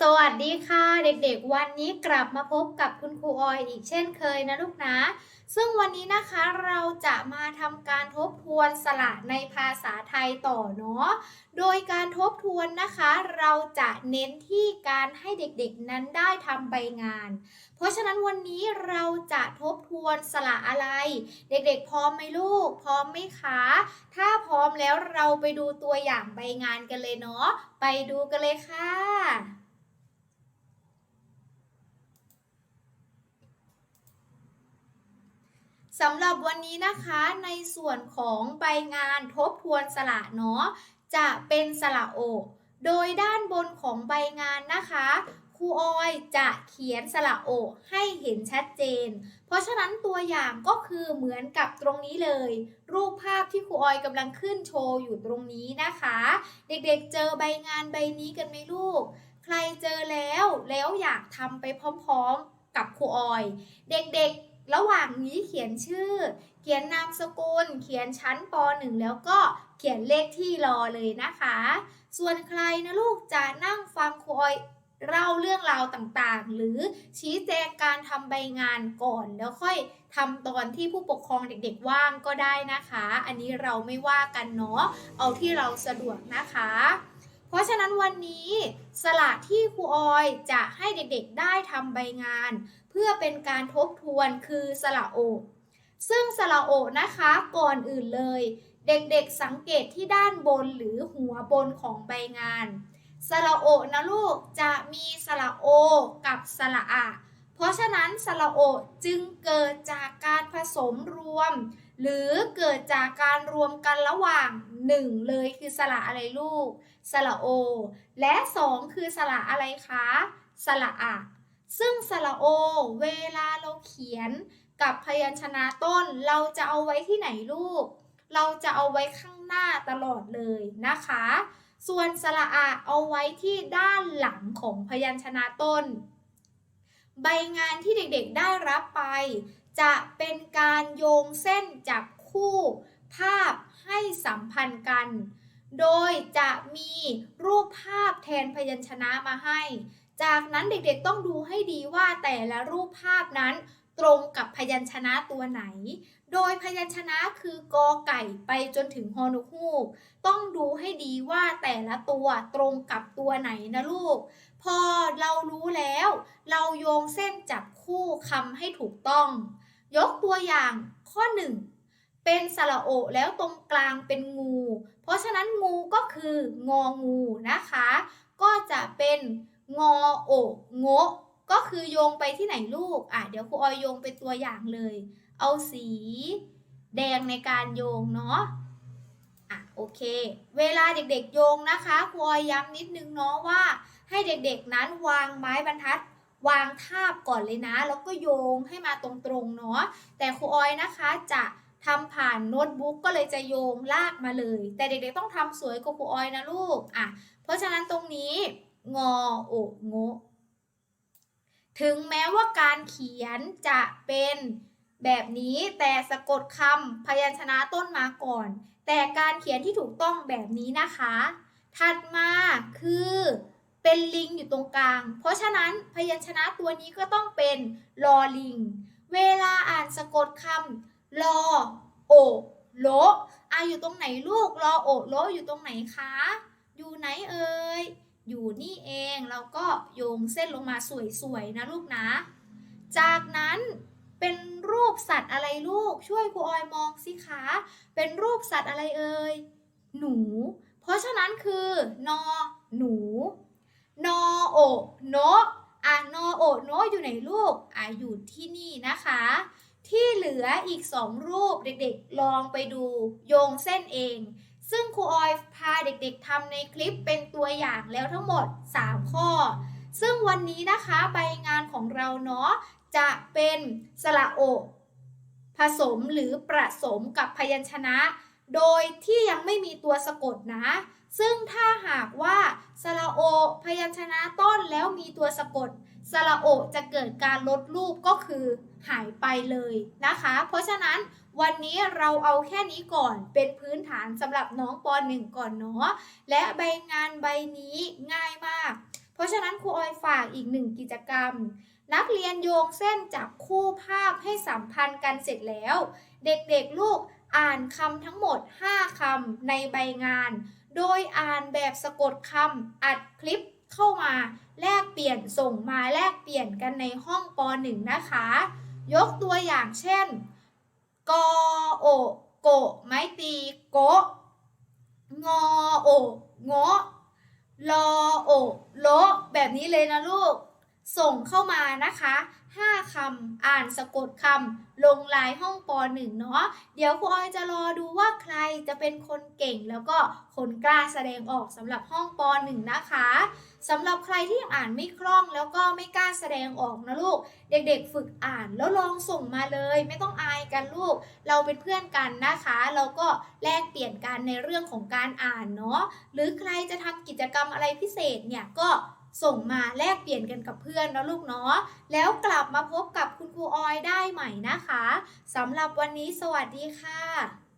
สวัสดีค่ะเด็กๆ วันนี้กลับมาพบกับคุณครูออยอีกเช่นเคยนะลูกนะ ซึ่งวันนี้นะคะเราจะมาทำการทบทวนสระในภาษาไทยต่อเนาะโดยการทบทวนนะคะ เราจะเน้นที่การให้เด็กๆนั้นได้ทำใบงาน เพราะฉะนั้นวันนี้เราจะทบทวนสระอะไร เด็กๆ พร้อมไหมลูก พร้อมไหมคะ ถ้าพร้อมแล้วเราไปดูตัวอย่างใบงานกันเลยเนาะไปดูกันเลยค่ะ สำหรับวันนี้นะคะในส่วนของใบงานทบทวนสระเนาะจะเป็นสระโอ โดยด้านบนของใบงานนะคะครูออยจะเขียนสระโอให้เห็นชัดเจน เพราะฉะนั้นตัวอย่างก็คือเหมือนกับตรงนี้เลย รูปภาพที่ครูออยกำลังขึ้นโชว์อยู่ตรงนี้นะคะ เด็กๆเจอใบงานใบนี้กันไหมลูก ใครเจอแล้วแล้วอยากทำไปพร้อมๆกับครูออย เด็กๆ ระหว่างนี้เขียนชื่อ เขียนนามสกุล เขียนชั้นป .1 แล้วก็เขียนเลขที่รอเลยนะคะ ส่วนใครนะลูกจะนั่งฟังครูออยเล่าเรื่องราวต่างๆ หรือชี้แจงการทำใบงานก่อนแล้วค่อยทำตอนที่ผู้ปกครองเด็กๆว่างก็ได้นะคะ อันนี้เราไม่ว่ากันเนาะเอาที่เราสะดวกนะคะ เพราะฉะนั้นวันนี้สละที่ครูออยจะให้เด็กๆได้ทำใบงาน เพื่อเป็นการทบทวนคือสระโอ ซึ่งสระโอนะคะก่อนอื่นเลย เด็กๆสังเกตที่ด้านบนหรือหัวบนของใบงานสระโอนะลูกจะมีสระโอกับสระอะ เพราะฉะนั้นสระโอจึงเกิดจากการผสมรวม หรือเกิดจากการรวมกันระหว่าง 1 เลยคือสระอะไรลูก สระโอ และ 2 คือสระอะไรคะ สระอะซึ่งสระโอ เวลาเราเขียนกับพยัญชนะต้นเราจะเอาไว้ที่ไหนลูก เราจะเอาไว้ข้างหน้าตลอดเลยนะคะ ส่วนสระอะเอาไว้ที่ด้านหลังของพยัญชนะต้น ใบงานที่เด็กๆได้รับไป จะเป็นการโยงเส้นจับคู่ภาพให้สัมพันธ์กัน โดยจะมีรูปภาพแทนพยัญชนะมาให้ จากนั้นเด็กๆต้องดูให้ดีว่าแต่ละรูปภาพนั้นตรงกับพยัญชนะตัวไหน โดยพยัญชนะคือกอไก่ไปจนถึงฮอนุฮูก ต้องดูให้ดีว่าแต่ละตัวตรงกับตัวไหนนะลูก พอเรารู้แล้ว เราโยงเส้นจับคู่คำให้ถูกต้อง ยกตัวอย่างข้อ 1 เป็นสระโอแล้วตรงกลางเป็นงู เพราะฉะนั้นงูก็คืององูนะคะ ก็จะเป็นงอโองะก็คือโยงไปที่ไหนลูก อะเดี๋ยวครูออยโยงเป็นตัวอย่างเลย เอาสี แดงในการโยงเนาะ อะโอเค เวลาเด็กๆโยงนะคะครูออยย้ำนิดนึงเนาะว่า ให้เด็กๆนั้นวางไม้บรรทัด วางทาบก่อนเลยนะ แล้วก็โยงให้มาตรงๆเนาะแต่ครูออยนะคะจะทำผ่านโน้ตบุ๊กก็เลยจะโยงลากมาเลย แต่เด็กๆต้องทำสวยกว่าครูออยนะลูกอะเพราะฉะนั้นตรงนี้งอโอกงถึงแม้ว่าการเขียนจะเป็นแบบนี้แต่สะกดคำพยัญชนะต้นมาก่อน แต่การเขียนที่ถูกต้องแบบนี้นะคะ ถัดมาคือ เป็นลิงอยู่ตรงกลาง เพราะฉะนั้นพยัญชนะตัวนี้ก็ต้องเป็นลอลิง เวลาอ่านสะกดคำลอโอโลอะอยู่ตรงไหนลูกลอโอโลอยู่ตรงไหนคะ อยู่ไหนเอ่ย อยู่นี่เองเราก็โยงเส้นลงมาสวยๆนะลูกนะ จากนั้นเป็นรูปสัตว์อะไรลูก ช่วยครูออยมองสิคะ เป็นรูปสัตว์อะไรเอ่ย หนู เพราะฉะนั้นคือนอหนู นอโอโนอะนอโอโนอยู่ไหนลูกอะอยู่ที่นี่นะคะ ที่เหลืออีกสองรูปเด็กๆ ลองไปดูโยงเส้นเอง ซึ่งครูออยพาเด็กๆทำในคลิปเป็นตัวอย่างแล้วทั้งหมด 3 ข้อ ซึ่งวันนี้นะคะใบงานของเราเนาะจะเป็นสระโอผสมหรือประสมกับพยัญชนะ โดยที่ยังไม่มีตัวสะกดนะ ซึ่งถ้าหากว่าสระโอพยัญชนะต้นแล้วมีตัวสะกดสระโอจะเกิดการลดรูปก็คือหายไปเลยนะคะ เพราะฉะนั้นวันนี้เราเอาแค่นี้ก่อนเป็นพื้นฐานสำหรับน้องป .1 ก่อนเนาะและใบงานใบนี้ง่ายมาก เพราะฉะนั้นครูออยฝากอีกหนึ่งกิจกรรม นักเรียนโยงเส้นจับคู่ภาพให้สัมพันธ์กันเสร็จแล้ว เด็กๆลูกอ่านคำทั้งหมด 5คำในใบงาน โดยอ่านแบบสะกดคำอัดคลิปเข้ามาแลกเปลี่ยนส่งมาแลกเปลี่ยนกันในห้องป .1 นะคะ ยกตัวอย่างเช่นกอโอโกไม้ตีโกงอโองะลอโอโลแบบนี้เลยนะลูก ส่งเข้ามานะคะ 5คำอ่านสะกดคำลงลายห้องป .1 เนาะเดี๋ยวครูออยจะรอดูว่าใครจะเป็นคนเก่งแล้วก็คนกล้าแสดงออกสำหรับห้องป .1 นะคะสำหรับใครที่ยังอ่านไม่คล่องแล้วก็ไม่กล้าแสดงออกนะลูก เด็กๆ ฝึกอ่านแล้วลองส่งมาเลย ไม่ต้องอายกันลูก เราเป็นเพื่อนกันนะคะ เราก็แลกเปลี่ยนกันในเรื่องของการอ่านเนาะหรือใครจะทำกิจกรรมอะไรพิเศษเนี่ยก็ ส่งมาแลกเปลี่ยนกันกับเพื่อนนะลูกเนาะแล้วกลับมาพบกับคุณครูออยได้ใหม่นะคะสำหรับวันนี้สวัสดีค่ะ